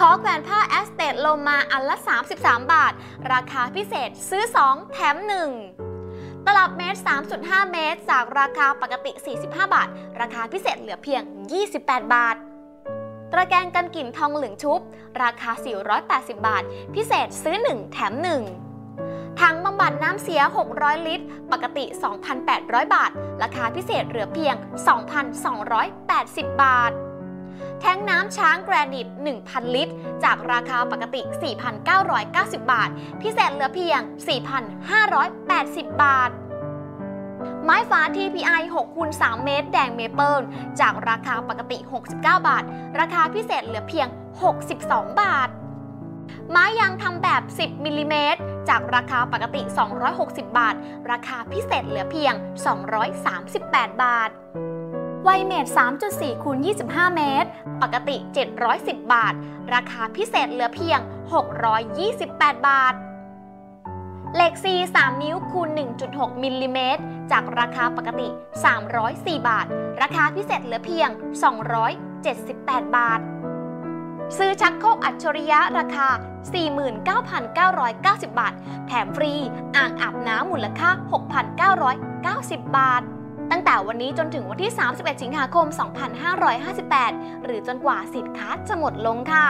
ขอแขวนผ้าแอสเตดโลมาอันละ 33 บาท ราคาพิเศษซื้อ 2 แถม 1 ตลับเมตร 3.5 เมตร จากราคาปกติ 45 บาท ราคาพิเศษเหลือเพียง 28 บาท ตะแกรงกันกลิ่นทองเหลืองชุบ ราคา 480 บาท พิเศษซื้อ 1 แถม 1 ถังบำบัดน้ำเสีย 600 ลิตร ปกติ 2,800 บาท ราคาพิเศษเหลือเพียง 2,280 บาท แท้งน้ำช้างแกรนิต 1,000 ลิตร จากราคาปกติ 4,990 บาท พิเศษเหลือเพียง 4,580 บาท ไม้ฝา TPI 6คูณ3เมตร แดงเมเปิลจากราคาปกติ 69 บาท ราคาพิเศษเหลือเพียง 62 บาท ไม้ยางทำแบบ 10 มิลลิเมตร จากราคาปกติ 260 บาท ราคาพิเศษเหลือเพียง 238 บาท ไวเมตร3.4คูณ25 เมตร ปกติ 710 บาท ราคาพิเศษเหลือเพียง 628 บาท เหล็กซี3นิ้วคูณ 1.6 มิลลิเมตร จากราคาปกติ 304 บาท ราคาพิเศษเหลือเพียง 278 บาท ซื้อชักโครกอัจฉริยะราคา 49,990 บาท แถมฟรีอ่างอาบน้ำมูลค่า 6,990 บาท ตั้งแต่วันนี้จนถึงวันที่ 31 สิงหาคม 2558 หรือจนกว่าสินค้าจะหมดลงค่ะ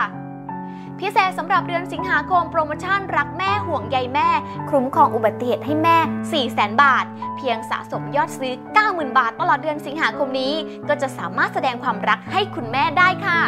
พิเศษสำหรับเดือนสิงหาคมโปรโมชั่นรักแม่ห่วงใยแม่ คุ้มครองอุบัติเหตุให้แม่ 400,000 บาท เพียงสะสมยอดซื้อ 90,000 บาทตลอดเดือนสิงหาคมนี้ ก็จะสามารถแสดงความรักให้คุณแม่ได้ค่ะ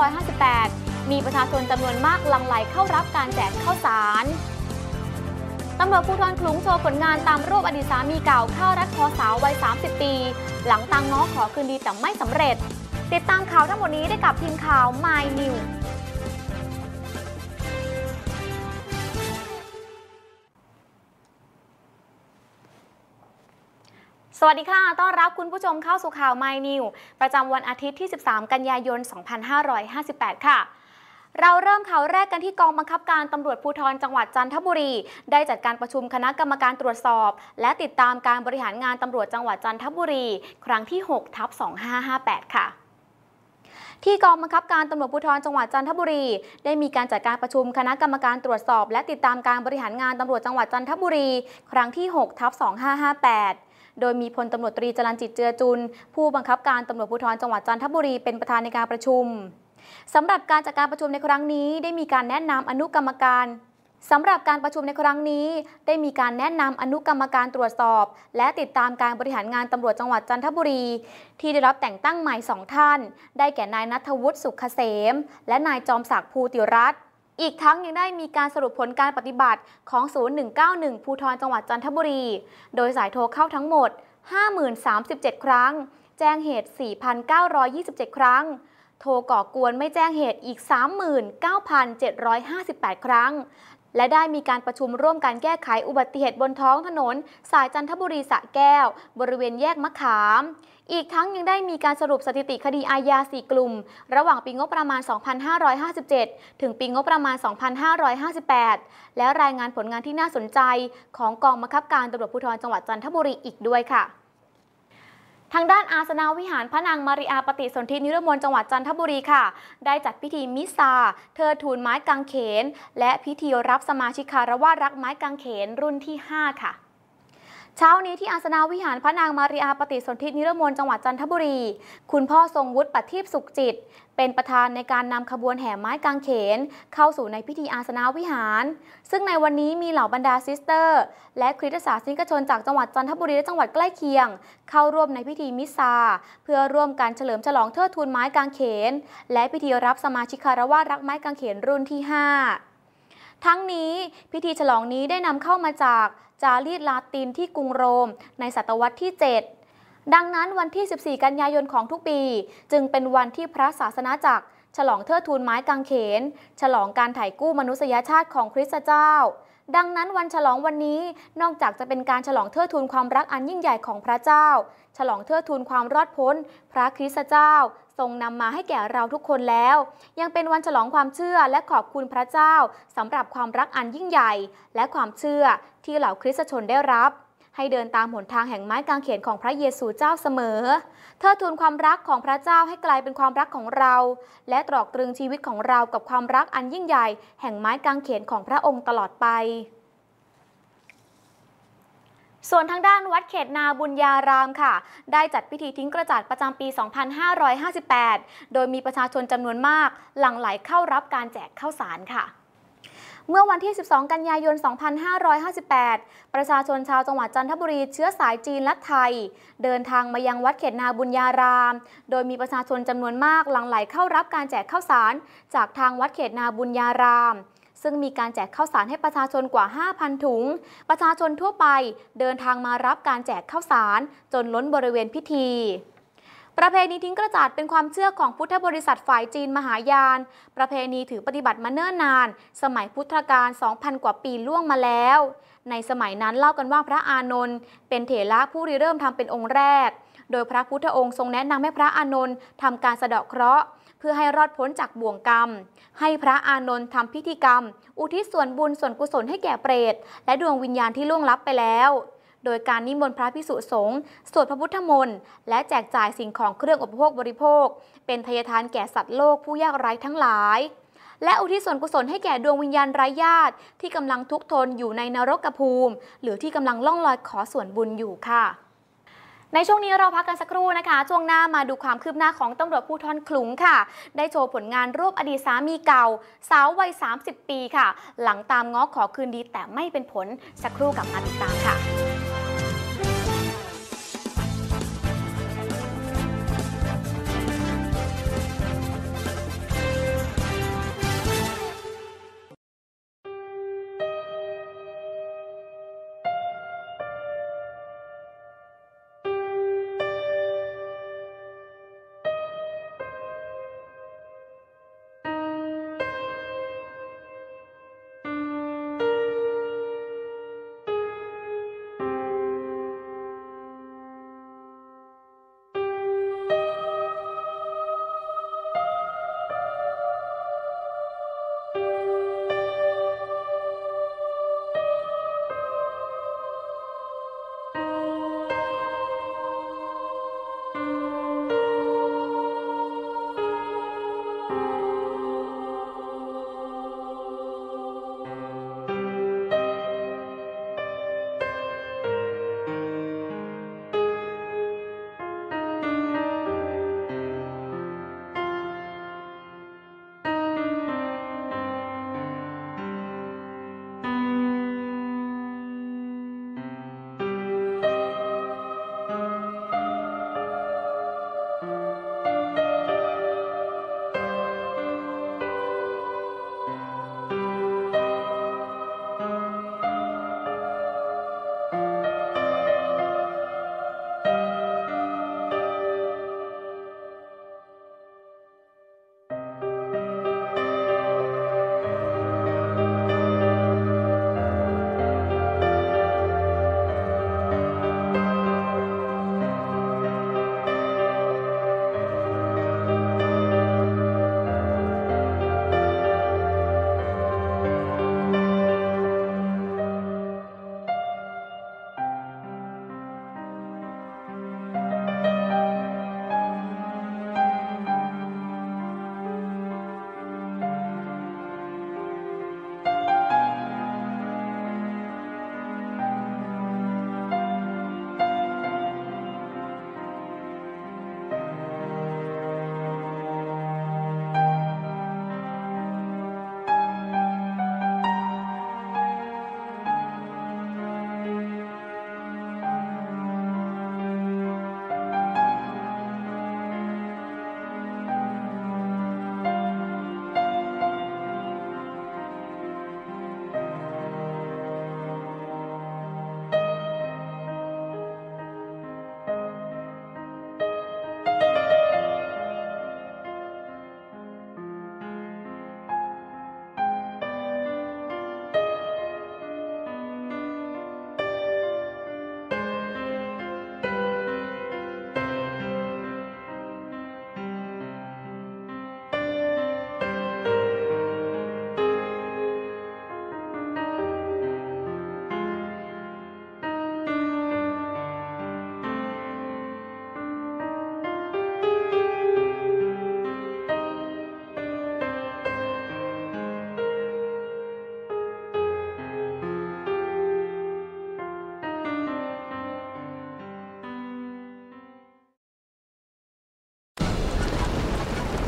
2558 มีประชาชนจำนวนมากลังไหลเข้ารับการแจกข้าวสารตำรวจภูธรคลุงโชว์ผลงานตามรวบอดีตสามีเก่าเข้ารัดคอสาววัย 30 ปี หลังตังง้อขอคืนดีแต่ไม่สำเร็จ ติดตามข่าวทั้งหมดนี้ได้กับทีมข่าว My New สวัสดีค่ะ ต้อนรับคุณผู้ชมเข้าสู่ข่าว My New ประจำวันอาทิตย์ที่ 13 กันยายน 2558 ค่ะ เราเริ่มข่าวแรกกันที่กองบังคับการตำรวจภูธรจังหวัดจันทบุรี ได้จัดการประชุมคณะกรรมการตรวจสอบ และติดตามการบริหารงานตำรวจจังหวัดจันทบุรี ครั้งที่ 6 ทับ 2558 ค่ะที่กองบังคับการตำรวจภูธรจังหวัดจันทบุรี ได้มีการจัดการประชุมคณะกรรมการตรวจสอบ และติดตามการบริหารงานตำรวจจังหวัดจันทบุรี ครั้งที่6ทับ2558 โดยมีพลตำรวจตรีจรัญจิตเจือจุน ผู้บังคับการตำรวจภูธรจังหวัดจันทบุรีเป็นประธานในการประชุมสำหรับการจัดการประชุมในครั้งนี้ ได้มีการแนะนำอนุกรรมการสำหรับการประชุมในครั้งนี้ ได้มีการแนะนำอนุกรรมการตรวจสอบ และติดตามการบริหารงานตำรวจจังหวัดจันทบุรี ที่ได้รับแต่งตั้งใหม่สองท่าน ได้แก่นายนัทวุฒิสุขเกษม และนายจอมศักดิ์ภูติรัตน์ อีกทั้งยังได้มีการสรุปผลการปฏิบัติของศูนย์191 ภูธรจังหวัดจันทบุรี โดยสายโทรเข้าทั้งหมด 5037 ครั้ง แจ้งเหตุ 4,927 ครั้ง โทรก่อกวนไม่แจ้งเหตุอีก 39,758 ครั้ง และได้มีการประชุมร่วมการแก้ไขอุบัติเหตุบนท้องถนน สายจันทบุรีสะแก้ว บริเวณแยกมะขาม อีกทั้งยังได้มีการสรุปสถิติคดีอาญา 4 กลุ่ม ระหว่างปีงบประมาณ 2557 ถึงปีงบประมาณ 2558 และรายงานผลงานที่น่าสนใจของกองบังคับการตำรวจภูธรจังหวัดจันทบุรีอีกด้วยค่ะ ทางด้านอาสนาวิหารพระนางมาริอาปฏิสนธินิรมนจังหวัดจันทบุรีค่ะ ได้จัดพิธีมิซาเธอทูลไม้กางเขน และพิธีรับสมาชิกคารวารักไม้กางเขนรุ่นที่ 5 ค่ะ เช้านี้ที่อาสนาวิหารพระนางมาริอาปฏิสนธินิรมนจังหวัดจันทบุรี คุณพ่อทรงวุฒิปัทีปสุขจิต เป็นประธานในการนำขบวนแห่ไม้กางเขน เข้าสู่ในพิธีอาสนาวิหาร ซึ่งในวันนี้มีเหล่าบรรดาซิสเตอร์ และคริสตศาสนิกชนจากจังหวัดจันทบุรีและจังหวัดใกล้เคียง เข้าร่วมในพิธีมิสซา เพื่อร่วมกันเฉลิมฉลองเทิดทูนไม้กางเขน และพิธีรับสมาชิกคารวาสรักไม้กางเขนรุ่นที่ 5 ทั้งนี้พิธีฉลองนี้ได้นำเข้ามาจากจารีตลาตินที่กรุงโรม ในศตวรรษที่ 7 ดังนั้นวันที่ 14 กันยายนของทุกปี จึงเป็นวันที่พระศาสนาจักร ฉลองเทิดทูนไม้กางเขน ฉลองการถ่ายกู้มนุษยชาติของคริสตเจ้า ดังนั้นวันฉลองวันนี้นอกจากจะเป็นการฉลองเทิดทูนความรักอันยิ่งใหญ่ของพระเจ้า ฉลองเทิดทูนความรอดพ้น พระคริสตเจ้า ทรงนำมาให้แก่เราทุกคนแล้ว ยังเป็นวันฉลองความเชื่อและขอบคุณพระเจ้าสำหรับความรักอันยิ่งใหญ่ และความเชื่อที่เหล่าคริสตชนได้รับ ให้เดินตามหนทางแห่งไม้กางเขนของพระเยซูเจ้าเสมอเทิดทูนความรักของพระเจ้าให้กลายเป็นความรักของเรา และตรอกตรึงชีวิตของเรากับความรักอันยิ่งใหญ่ แห่งไม้กางเขนของพระองค์ตลอดไป ส่วนทางด้านวัดเขตนาบุญญารามค่ะ ได้จัดพิธีทิ้งกระจาดประจำปี 2558 โดยมีประชาชนจำนวนมาก หลั่งไหลเข้ารับการแจกข้าวสารค่ะเมื่อวันที่ 12 กันยายน 2558 ประชาชนชาวจังหวัดจันทบุรีเชื้อสายจีนและไทย เดินทางมายังวัดเขตนาบุญญาราม โดยมีประชาชนจำนวนมากหลั่งไหลเข้ารับการแจกข้าวสาร จากทางวัดเขตนาบุญญาราม ซึ่งมีการแจกข้าวสารให้ประชาชนกว่า 5,000 ถุง ประชาชนทั่วไปเดินทางมารับการแจกข้าวสาร จนล้นบริเวณพิธีประเพณีทิ้งกระจาดเป็นความเชื่อของพุทธบริษัทฝ่ายจีนมหายาน ประเพณีถือปฏิบัติมาเนิ่นนาน สมัยพุทธกาล 2,000 กว่าปีล่วงมาแล้ว ในสมัยนั้นเล่ากันว่าพระอานนท์เป็นเถระผู้ริเริ่มทำเป็นองค์แรก โดยพระพุทธองค์ทรงแนะนำให้พระอานนท์ทำการสะเดาะเคราะห์ เพื่อให้รอดพ้นจากบ่วงกรรม ให้พระอานนท์ทำพิธีกรรม อุทิศส่วนบุญส่วนกุศลให้แก่เปรต และดวงวิญญาณที่ล่วงลับไปแล้ว โดยการนิมนต์พระพิสุสงฆ์สวดพระพุทธมนต์และแจกจ่ายสิ่งของเครื่องอุปโภคบริโภค เป็นทายทานแก่สัตว์โลกผู้ยากไร้ทั้งหลาย และอุทิศส่วนกุศลให้แก่ดวงวิญญาณไร้ญาติ ที่กำลังทุกข์ทนอยู่ในนรกภูมิ หรือที่กำลังล่องลอยขอส่วนบุญอยู่ค่ะ ในช่วงนี้เราพักกันสักครู่นะคะ ช่วงหน้ามาดูความคืบหน้าของตำรวจภูธรขลุงค่ะ ได้โชว์ผลงานรวบอดีตสามีเก่า สาววัย 30 ปีค่ะ หลังตามง้อขอคืนดีแต่ไม่เป็นผลสักครู่กลับมาติดตามค่ะ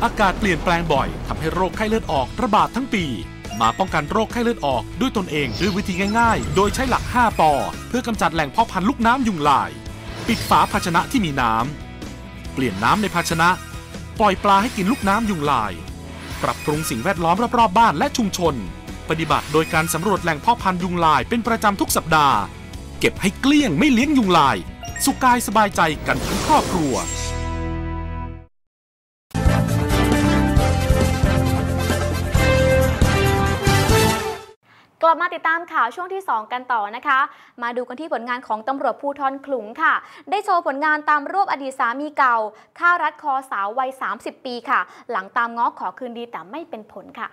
อากาศเปลี่ยนแปลงบ่อยทำให้โรคไข้เลือดออกระบาดทั้งปี มาป้องกันโรคไข้เลือดออกด้วยตนเองด้วยวิธีง่ายๆ โดยใช้หลัก 5 ปอ เพื่อกำจัดแหล่งเพาะพันธุ์ลูกน้ำยุงลาย ปิดฝาภาชนะที่มีน้ำเปลี่ยนน้ำในภาชนะ ปล่อยปลาให้กินลูกน้ำยุงลาย ปรับปรุงสิ่งแวดล้อมรอบๆบ้านและชุมชน ปฏิบัติโดยการสำรวจแหล่งเพาะพันธุ์ยุงลายเป็นประจำทุกสัปดาห์ เก็บให้เกลี้ยงไม่เลี้ยงยุงลาย สุขกายสบายใจกันทั้งครอบครัว กลับมาติดตามข่าวช่วงที่ 2 กันต่อนะคะ มาดูกันที่ผลงานของตำรวจภูทรขลุงค่ะ ได้โชว์ผลงานตามรวบอดีตสามีเก่าฆ่ารัดคอสาววัย 30 ปีค่ะ หลังตามง้อขอคืนดีแต่ไม่เป็นผลค่ะ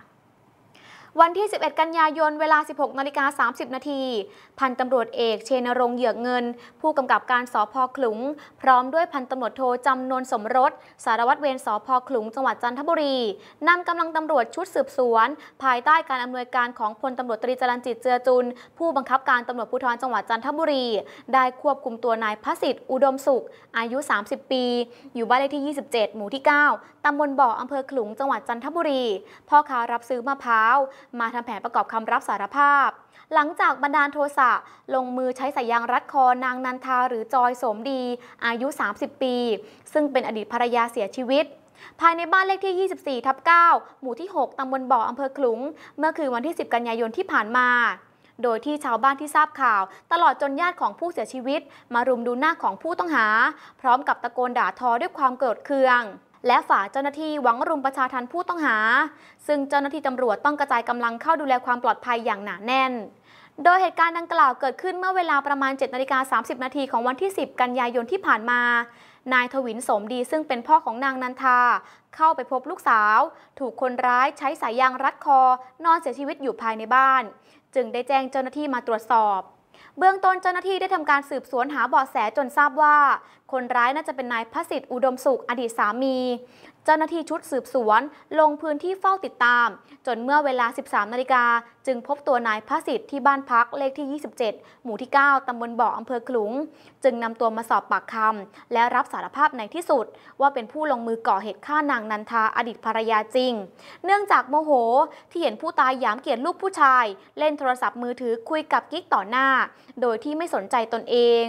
วันที่ 11 กันยายน เวลา 16นาฬิกา30 นาที พันตำรวจเอกเชนรงเหยือกเงิน ผู้กำกับการสพขลุง พร้อมด้วยพันตำรวจโทจำนวนสมรส สารวัตรเวรสพขลุงจังหวัดจันทบุรีนำกำลังตำรวจชุดสืบสวน ภายใต้การอำนวยการของพลตำรวจตรีจรัญจิตเจือจุน ผู้บังคับการตำรวจภูธรจังหวัดจันทบุรี ได้ควบคุมตัวนายพระสิทธิ์อุดมสุข อายุ 30 ปี อยู่บ้านเลขที่ 27 หมู่ที่ 9ตำบลบ่ออำเภอขลุงจังหวัดจันทบุรี พ่อค้ารับซื้อมะพร้าวมาทำแผนประกอบคำรับสารภาพ หลังจากบันดาลโทสะลงมือใช้สายยางรัดคอนางนันทาหรือจอยสมดี อายุ 30 ปี ซึ่งเป็นอดีตภรรยาเสียชีวิต ภายในบ้านเลขที่ 24 ทับ 9 หมู่ที่ 6 ตำบลบ่ออำเภอขลุง เมื่อคืนวันที่ 10 กันยายนที่ผ่านมาโดยที่ชาวบ้านที่ทราบข่าว ตลอดจนญาติของผู้เสียชีวิต มารุมดูหน้าของผู้ต้องหา พร้อมกับตะโกนด่าทอด้วยความโกรธเคือง และฝ่าเจ้าหน้าที่หวังรุมประชาทันผู้ต้องหา ซึ่งเจ้าหน้าที่ตำรวจต้องกระจายกำลังเข้าดูแลความปลอดภัยอย่างหนาแน่น โดยเหตุการณ์ดังกล่าวเกิดขึ้นเมื่อเวลาประมาณ7นาฬิกา30 นาทีของวันที่ 10 กันยายนที่ผ่านมา นายทวินสมดีซึ่งเป็นพ่อของนางนันทา เข้าไปพบลูกสาว ถูกคนร้ายใช้สายยางรัดคอ นอนเสียชีวิตอยู่ภายในบ้าน จึงได้แจ้งเจ้าหน้าที่มาตรวจสอบเบื้องต้นเจ้าหน้าที่ได้ทำการสืบสวนหาเบาะแสจนทราบว่า คนร้ายน่าจะเป็นนายพระสิทธิ์อุดมสุขอดีตสามี เจ้าหน้าที่ชุดสืบสวน ลงพื้นที่เฝ้าติดตาม จนเมื่อเวลา 13 นาฬิกา จึงพบตัวนายพระสิทธิ์ที่บ้านพักเลขที่ 27 หมู่ที่ 9 ตำบลบ่ออำเภอขลุง จึงนำตัวมาสอบปากคำและรับสารภาพในที่สุด ว่าเป็นผู้ลงมือก่อเหตุฆ่านางนันทาอดีตภรรยาจริง เนื่องจากโมโหที่เห็นผู้ตายหยามเกียรติลูกผู้ชาย เล่นโทรศัพท์มือถือคุยกับกิ๊กต่อหน้า โดยที่ไม่สนใจตนเอง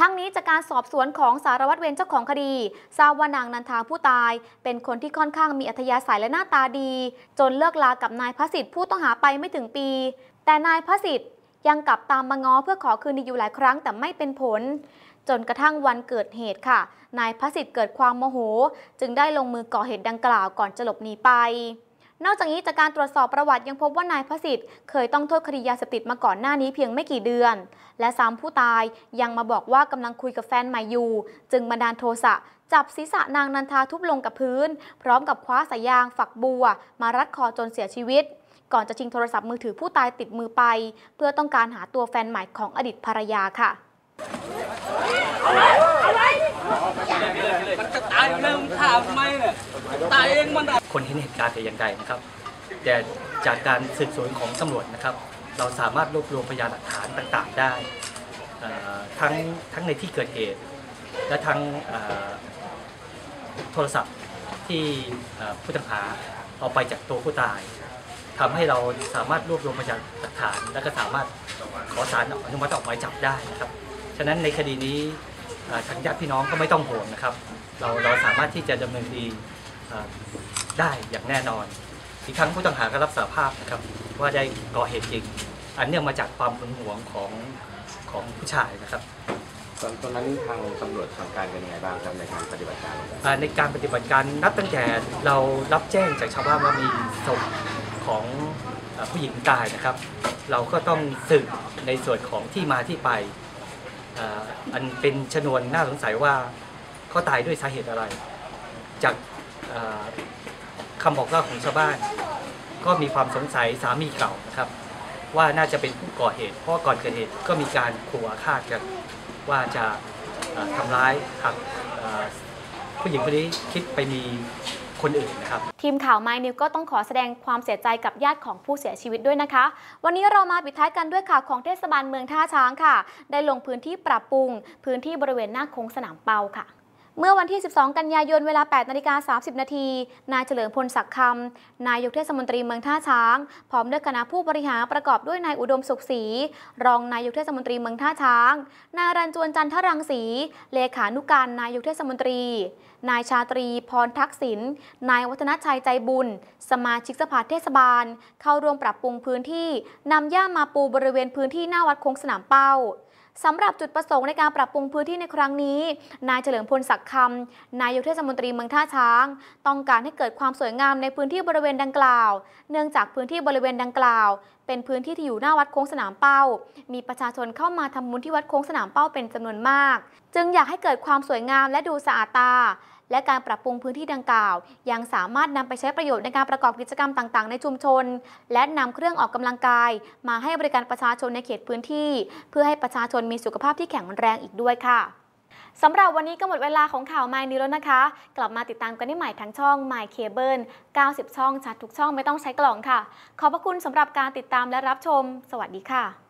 ทั้งนี้จากการสอบสวนของสารวัตรเวรเจ้าของคดี ทราบว่านางนันทาผู้ตาย เป็นคนที่ค่อนข้างมีอัธยาศัยและหน้าตาดี จนเลิกลากับนายพระสิทธิ์ผู้ต้องหาไปไม่ถึงปี แต่นายพระสิทธิ์ยังกลับตามมาง้อเพื่อขอคืนดีอยู่หลายครั้งแต่ไม่เป็นผล จนกระทั่งวันเกิดเหตุค่ะ นายพระสิทธิ์เกิดความโมโห จึงได้ลงมือก่อเหตุดังกล่าวก่อนจะหลบหนีไป นอกจากนี้จากการตรวจสอบประวัติยังพบว่านายพระสิทธิ์เคยต้องโทษคดียาเสพติดมาก่อนหน้านี้เพียงไม่กี่เดือน และซ้ำผู้ตายยังมาบอกว่ากำลังคุยกับแฟนใหม่อยู่ จึงบันดาลโทสะจับศีรษะนางนันทาทุบลงกับพื้น พร้อมกับคว้าสายยางฝักบัว มารัดคอจนเสียชีวิต ก่อนจะชิงโทรศัพท์มือถือผู้ตายติดมือไป เพื่อต้องการหาตัวแฟนใหม่ของอดีตภรรยาค่ะ เริ่มข่าวทำไมเนี่ยตายเองมันคนเห็นเหตุการณ์แต่อย่างใดนะครับ แต่จากการสืบสวนของตำรวจนะครับ เราสามารถรวบรวมพยานหลักฐานต่างๆ ได้ทั้งทั้งในที่เกิดเหตุ และทั้งโทรศัพท์ที่ผู้ต้องหาเอาไปจากตัวผู้ตายทำให้เราสามารถรวบรวมพยานหลักฐาน และก็สามารถขอสารอนุมัติออกหมายจับได้นะครับ ฉะนั้นในคดีนี้ ทางญาติพี่น้องก็ไม่ต้องห่วงนะครับ เราเราสามารถที่จะดำเนินคดีเอ่อได้อย่างแน่นอน อีกครั้งผู้ต้องหาก็รับสารภาพนะครับว่าได้ก่อเหตุจริง อันเนื่องมาจากความหึงหวงของของผู้ชายนะครับตอนตอนนั้นทางตำรวจทำการกันยังไงบ้างครับในการปฏิบัติการอ่าในการปฏิบัติการนับตั้งแต่เรารับแจ้งจากชาวบ้านว่ามีศพของอ่าผู้หญิงตายนะครับ เราก็ต้องสืบในส่วนของที่มาที่ไป อันเป็นชนวนน่าสงสัยว่าเขาตายด้วยสาเหตุอะไร จากอ่าคำบอกเล่าของชาวบ้าน ก็มีความสงสัยสามีเก่านะครับ ว่าน่าจะเป็นผู้ก่อเหตุ เพราะก่อนเกิดเหตุก็มีการขู่อาฆาตกันว่าจะทำร้ายหากผู้หญิงคนนี้คิดไปมี คนอื่นนะครับทีมข่าวไมนิวก็ต้องขอแสดงความเสียใจกับญาติของผู้เสียชีวิตด้วยนะคะ วันนี้เรามาปิดท้ายกันด้วยข่าวของเทศบาลเมืองท่าช้างค่ะ ได้ลงพื้นที่ปรับปรุง พื้นที่บริเวณหน้าโค้งสนามเปาค่ะ เมื่อวันที่ 12 กันยายน เวลา 8 นาฬิกา 30 นาที นายเฉลิมพลศักดิ์คำ นายกเทศมนตรีเมืองท่าช้าง พร้อมด้วยคณะผู้บริหารประกอบด้วยนายอุดมสุขศรี รองนายกเทศมนตรีเมืองท่าช้าง นายรันจวนจันทรังสี เลขานุการนายกเทศมนตรี นายชาตรีพรทักษิณ นายวัฒนชัยใจบุญ สมาชิกสภาเทศบาล เข้าร่วมปรับปรุงพื้นที่นำหญ้ามาปูบริเวณพื้นที่หน้าวัดโค้งสนามเป้า สำหรับจุดประสงค์ในการปรับปรุงพื้นที่ในครั้งนี้ นายเฉลิมพลศักดิ์คำนายกเทศมนตรีเมืองท่าช้าง ต้องการให้เกิดความสวยงามในพื้นที่บริเวณดังกล่าว เนื่องจากพื้นที่บริเวณดังกล่าว เป็นพื้นที่ที่อยู่หน้าวัดโค้งสนามเป้า มีประชาชนเข้ามาทำบุญที่วัดโค้งสนามเป้าเป็นจำนวนมาก จึงอยากให้เกิดความสวยงามและดูสะอาดตา และการปรับปรุงพื้นที่ดังกล่าว ยังสามารถนำไปใช้ประโยชน์ในการประกอบกิจกรรมต่างๆ ในชุมชน และนำเครื่องออกกำลังกาย มาให้บริการประชาชนในเขตพื้นที่ เพื่อให้ประชาชนมีสุขภาพที่แข็งแรงอีกด้วยค่ะสำหรับวันนี้ก็หมดเวลาของข่าว My News แล้วนะคะ กลับมาติดตามกันได้ใหม่ทั้งช่อง My Cable 90 ช่องชัดทุกช่องไม่ต้องใช้กล่องค่ะ ขอบพระคุณสำหรับการติดตามและรับชม สวัสดีค่ะ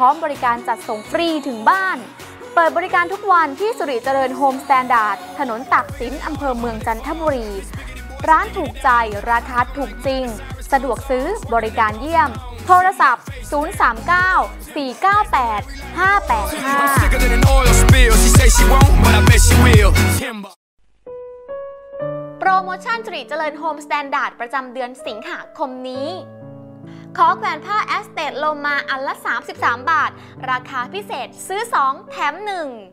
ร้อมบริการจัดส่งฟรีถึงบ้าน เปิดบริการทุกวันที่สุริเจริญโฮมสแตนดาร์ดถนนตักสินอำเภอเมืองจันทบุรี ร้านถูกใจราคาถูกจริง สะดวกซื้อบริการเยี่ยม โทรศัพท์ 039 498 585โปรโมชั่นสิริเจริญโฮมสแตนดาร์ดประจำเดือนสิงหาคมนี้ ขอแขวนผ้าแอสเตทโลมาอันละ 33 บาท ราคาพิเศษซื้อ 2 แถม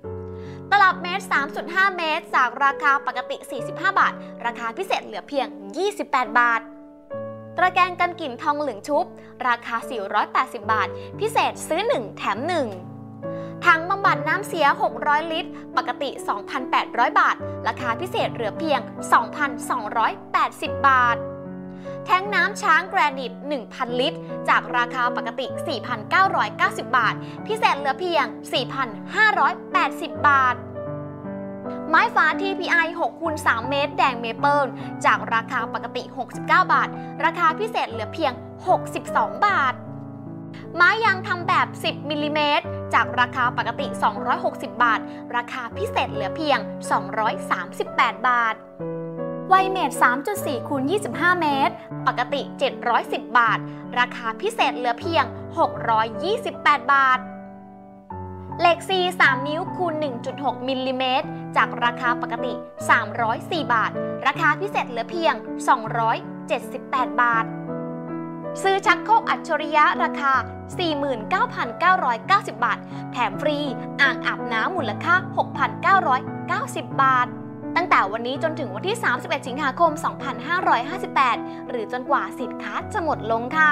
1 ตลับเมตร 3.5 เมตร จากราคาปกติ 45 บาท ราคาพิเศษเหลือเพียง 28 บาท ตะแกรงกันกลิ่นทองเหลืองชุบ ราคา 480 บาท พิเศษซื้อ 1 แถม 1ถังบำบัดน้ำเสีย 600 ลิตร ปกติ 2,800 บาท ราคาพิเศษเหลือเพียง 2,280 บาท แท้งน้ำช้างแกรนิต 1,000 ลิตร จากราคาปกติ 4,990 บาท พิเศษเหลือเพียง 4,580 บาท ไม้ฟ้า TPI 6คูณ3เมตร แดงเมเปิลจากราคาปกติ 69 บาท ราคาพิเศษเหลือเพียง 62 บาท ไม้ยางทำแบบ 10มิลลิเมตร จากราคาปกติ 260 บาท ราคาพิเศษเหลือเพียง 238 บาท ไวเมตร3.4คูณ25 เมตร ปกติ 710 บาท ราคาพิเศษเหลือเพียง 628 บาท เหล็ก C 3 นิ้วคูณ 1.6 มิลลิเมตร จากราคาปกติ 304 บาท ราคาพิเศษเหลือเพียง 278 บาท ซื้อชักโครกอัจฉริยะราคา 49,990 บาท แถมฟรีอ่างอาบน้ำมูลค่า 6,990 บาท ตั้งแต่วันนี้จนถึงวันที่ 31 สิงหาคม 2558 หรือจนกว่าสินค้าจะหมดลงค่ะ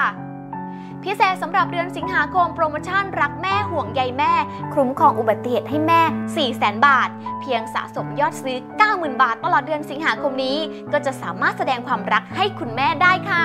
พิเศษสำหรับเดือนสิงหาคมโปรโมชั่นรักแม่ห่วงใยแม่ คุ้มครองอุบัติเหตุให้แม่ 400,000 บาท เพียงสะสมยอดซื้อ 90,000 บาทตลอดเดือนสิงหาคมนี้ ก็จะสามารถแสดงความรักให้คุณแม่ได้ค่ะ